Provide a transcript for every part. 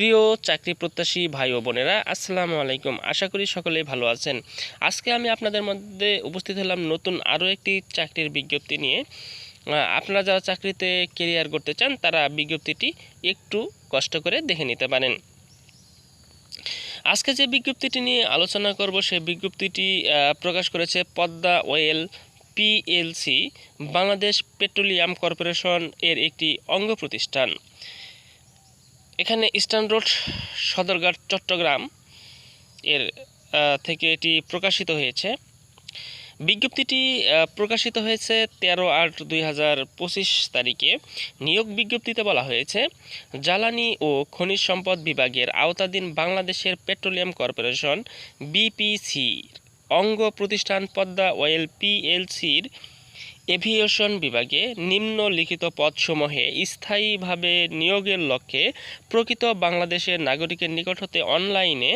প্রিয় চাকরি প্রত্যাশী ভাই ও বোনেরা, আসসালামু আলাইকুম। আশা করি সকলেই ভালো আছেন। আজকে আমি আপনাদের মধ্যে উপস্থিত হলাম নতুন আরও একটি চাকরির বিজ্ঞপ্তি নিয়ে। আপনারা যারা চাকরিতে কেরিয়ার করতে চান, তারা বিজ্ঞপ্তিটি একটু কষ্ট করে দেখে নিতে পারেন। আজকে যে বিজ্ঞপ্তিটি নিয়ে আলোচনা করব সেই বিজ্ঞপ্তিটি প্রকাশ করেছে Padma oil PLC, Bangladesh petroleum corporation এর একটি অঙ্গ প্রতিষ্ঠান। এখানে ইস্টার্ন রোড সদরঘাট, চট্টগ্রাম এর থেকে এটি প্রকাশিত হয়েছে। বিজ্ঞপ্তিটি প্রকাশিত হয়েছে তেরো আট দুই হাজার পঁচিশ তারিখে। নিয়োগ বিজ্ঞপ্তিতে বলা হয়েছে, জ্বালানি ও খনিজ সম্পদ বিভাগের আওতাধীন বাংলাদেশের পেট্রোলিয়াম কর্পোরেশন বিপিসির অঙ্গ প্রতিষ্ঠান পদ্মা ওয়েল পিএলসির এভিয়েশন বিভাগে নিম্নলিখিত পদসমূহে স্থায়ীভাবে নিয়োগের লক্ষ্যে প্রকৃত বাংলাদেশের নাগরিকের নিকট হতে অনলাইনে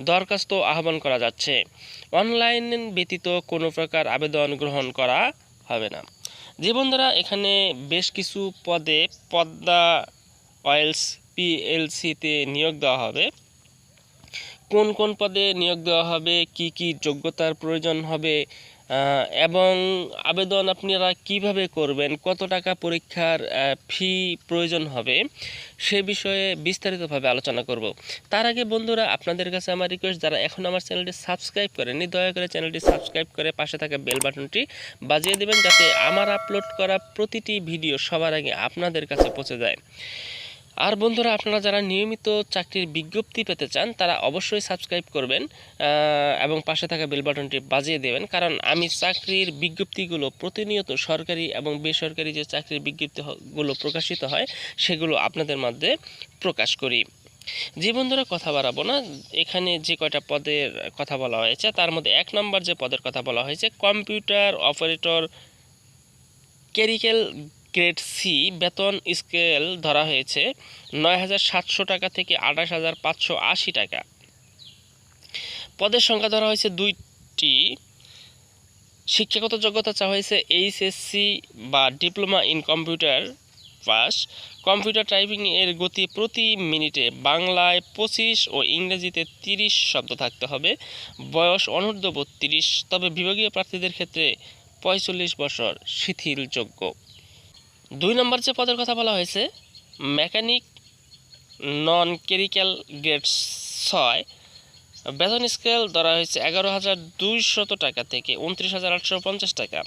দরখাস্ত আহ্বান করা যাচ্ছে। অনলাইন ব্যতীত কোনো প্রকার আবেদন গ্রহণ করা হবে না। জীবনধারা এখানে বেশ কিছু পদে পদ্মা অয়েলস পিএলসিতে নিয়োগ দেওয়া হবে। কোন কোন পদে নিয়োগ দেওয়া হবে, কি কি যোগ্যতার প্রয়োজন হবে এবং আবেদন আপনারা কীভাবে করবেন? কত টাকা পরীক্ষার ফি প্রয়োজন হবে? সে বিষয়ে বিস্তারিতভাবে আলোচনা করব। তার আগে বন্ধুরা, আপনাদের কাছে আমার রিকোয়েস্ট যারা এখন আমার চ্যানেলটি সাবস্ক্রাইব করেননি, দয়া করে চ্যানেলটি সাবস্ক্রাইব করে পাশে থাকা বেল বাটনটি বাজিয়ে দেবেন, যাতে আমার আপলোড করা প্রতিটি ভিডিও সবার আগে আপনাদের কাছে পৌঁছে যায়। আর বন্ধুরা, আপনারা যারা নিয়মিত চাকরির বিজ্ঞপ্তি পেতে চান, তারা অবশ্যই সাবস্ক্রাইব করবেন এবং পাশে থাকা বেল বাটনটি বাজিয়ে দেবেন। কারণ আমি চাকরির বিজ্ঞপ্তিগুলো প্রতিনিয়ত সরকারি এবং বেসরকারি যে চাকরির বিজ্ঞপ্তিগুলো প্রকাশিত হয়, সেগুলো আপনাদের মধ্যে প্রকাশ করি। যে বন্ধুরা, কথা বাড়াবো না। এখানে যে কয়টা পদের কথা বলা হয়েছে, তার মধ্যে এক নম্বর যে পদের কথা বলা হয়েছে, computer operator clerical grade C বেতন স্কেল ধরা হয়েছে নয় হাজার সাতশো টাকা থেকে আঠাশ হাজার পাঁচশো আশি টাকা। পদের সংখ্যা ধরা হয়েছে দুইটি। শিক্ষাগত যোগ্যতা চাওয়া হয়েছে এইচএসসি বা diploma in computer pass. Computer typing এর গতি প্রতি মিনিটে বাংলায় পঁচিশ ও ইংরেজিতে তিরিশ শব্দ থাকতে হবে। বয়স অনূর্ধ্ব বত্রিশ। তবে বিভাগীয় প্রার্থীদের ক্ষেত্রে পঁয়তাল্লিশ বছর শিথিলযোগ্য। দুই নম্বর যে পদের কথা বলা হয়েছে, মেকানিক নন কেরিক্যাল গ্রেড ছয়, বেতন স্কেল ধরা হয়েছে এগারো হাজার দুইশত টাকা থেকে উনত্রিশ হাজার আটশো পঞ্চাশ টাকা।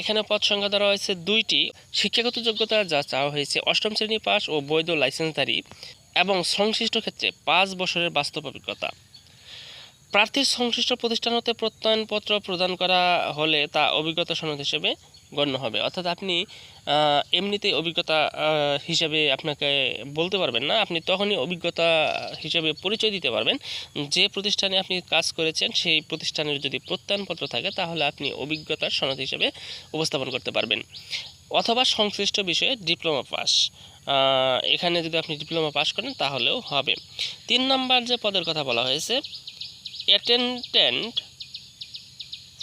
এখানে পদ সংখ্যা ধরা হয়েছে দুইটি। শিক্ষাগত যোগ্যতা যা চাওয়া হয়েছে অষ্টম শ্রেণি পাস ও বৈধ লাইসেন্সধারী এবং সংশ্লিষ্ট ক্ষেত্রে পাঁচ বছরের বাস্তব অভিজ্ঞতা। প্রার্থীর সংশ্লিষ্ট প্রতিষ্ঠান হতে প্রত্যয়নপত্র প্রদান করা হলে তা অভিজ্ঞতা সনদ হিসেবে গণ্য হবে। অর্থাৎ আপনি এমনিতেই অভিজ্ঞতা হিসাবে আপনাকে বলতে পারবেন না। আপনি তখনই অভিজ্ঞতা হিসাবে পরিচয় দিতে পারবেন। যে প্রতিষ্ঠানে আপনি কাজ করেছেন, সেই প্রতিষ্ঠানের যদি প্রত্যয়নপত্র থাকে, তাহলে আপনি অভিজ্ঞতার সনদ হিসেবে উপস্থাপন করতে পারবেন। অথবা সংশ্লিষ্ট বিষয়ে ডিপ্লোমা পাস। এখানে যদি আপনি ডিপ্লোমা পাস করেন, তাহলেও হবে। তিন নাম্বার যে পদের কথা বলা হয়েছে, attendant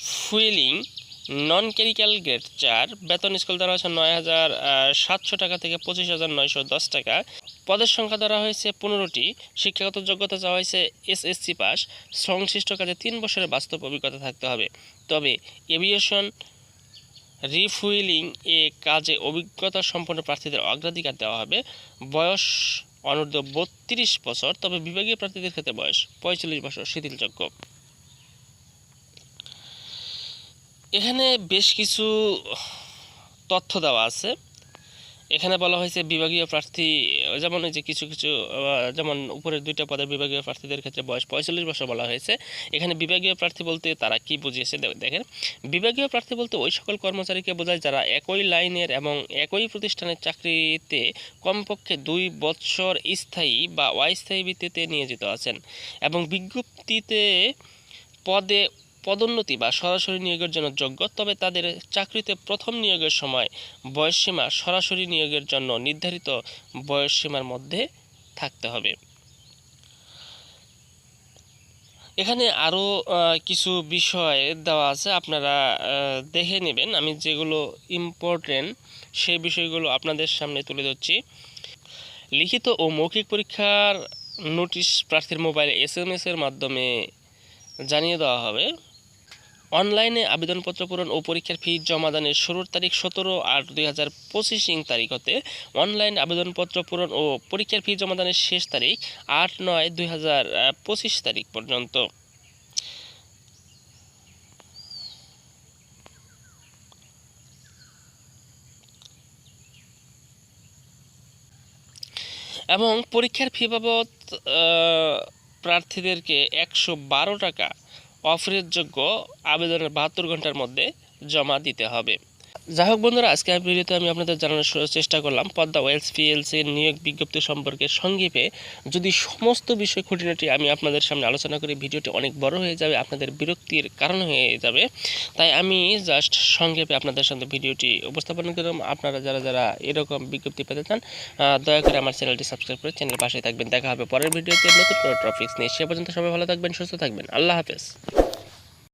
fueling non clerical grade চার, বেতন স্কুল ধরা হয়েছে নয় হাজার সাতশো টাকা থেকে পঁচিশ হাজার নয়শো দশ টাকা। পদের সংখ্যা ধরা হয়েছে পনেরোটি। শিক্ষাগত যোগ্যতা চাওয়া হয়েছে এসএসসি পাস। সংশ্লিষ্ট কাজে তিন বছরের বাস্তব অভিজ্ঞতা থাকতে হবে। তবে এভিয়েশন রিফুয়েলিং এ কাজে অভিজ্ঞতা সম্পন্ন প্রার্থীদের অগ্রাধিকার দেওয়া হবে। বয়স অনূর্ধ্ব বত্রিশ বছর, তবে বিভাগীয় প্রার্থীদের ক্ষেত্রে বয়স পঁয়তাল্লিশ বছর শিথিলযোগ্য। এখানে বেশ কিছু তথ্য দেওয়া আছে। এখানে বলা হয়েছে বিভাগীয় প্রার্থী, যেমন যে কিছু কিছু যেমন উপরের দুইটা পদের বিভাগীয় প্রার্থীদের ক্ষেত্রে বয়স পঁয়তাল্লিশ বছর বলা হয়েছে। এখানে বিভাগীয় প্রার্থী বলতে তারা কি বুঝিয়েছে দেখেন, বিভাগীয় প্রার্থী বলতে ওই সকল কর্মচারীকে বোঝায় যারা একই লাইনের এবং একই প্রতিষ্ঠানের চাকরিতে কমপক্ষে দুই বছর স্থায়ী বা অস্থায়ী ভিত্তিতে নিয়োজিত আছেন এবং বিজ্ঞপ্তিতে পদে পদোন্নতি বা সরাসরি নিয়োগের জন্য যোগ্য, তবে তাদের চাকরিতে প্রথম নিয়োগের সময় বয়সসীমা সরাসরি নিয়োগের জন্য নির্ধারিত বয়সসীমার মধ্যে থাকতে হবে। এখানে আরও কিছু বিষয় দেওয়া আছে, আপনারা দেখে নেবেন। আমি যেগুলো ইম্পর্টেন্ট সেই বিষয়গুলো আপনাদের সামনে তুলে ধরছি। লিখিত ও মৌখিক পরীক্ষার নোটিশ প্রার্থীর মোবাইলে এস এম এস এর মাধ্যমে জানিয়ে দেওয়া হবে। অনলাইনে আবেদনপত্র পূরণ ও পরীক্ষার ফি জমাদানের শুরুর তারিখ সতেরো আট দুই হাজার পঁচিশ ইং তারিখ হতে অনলাইন আবেদনপত্র পূরণ ও পরীক্ষার ফি জমাদানের শেষ তারিখ আট নয় দুই হাজার পঁচিশ তারিখ পর্যন্ত। এবং পরীক্ষার ফি বাবদ প্রার্থীদেরকে একশো বারো টাকা অফারেরযোগ্য আবেদনের বাহাত্তর ঘণ্টার মধ্যে জমা দিতে হবে। যাই হোক বন্ধুরা আজকে এই ভিডিওতে আমি আপনাদের জানানোর চেষ্টা করলাম, পদ্মা ওয়েলস পিএলসি নিয়োগ বিজ্ঞপ্তি সম্পর্কে সংক্ষেপে যদি সমস্ত বিষয় খুঁটিনাটি আমি আপনাদের সামনে আলোচনা করি, ভিডিওটি অনেক বড় হয়ে যাবে, আপনাদের বিরক্তির কারণ হয়ে যাবে। তাই আমি জাস্ট সংক্ষেপে আপনাদের সামনে ভিডিওটি উপস্থাপন করলাম। আপনারা যারা যারা এরকম বিজ্ঞপ্তি পেতে চান দয়া করে আমার চ্যানেলটি সাবস্ক্রাইব করে চ্যানেলের পাশে থাকবেন। দেখা হবে পরের ভিডিওতে নতুন কোনো টপিক্স নিয়ে। সে পর্যন্ত সবাই ভালো থাকবেন, সুস্থ থাকবেন। আল্লাহ হাফেজ।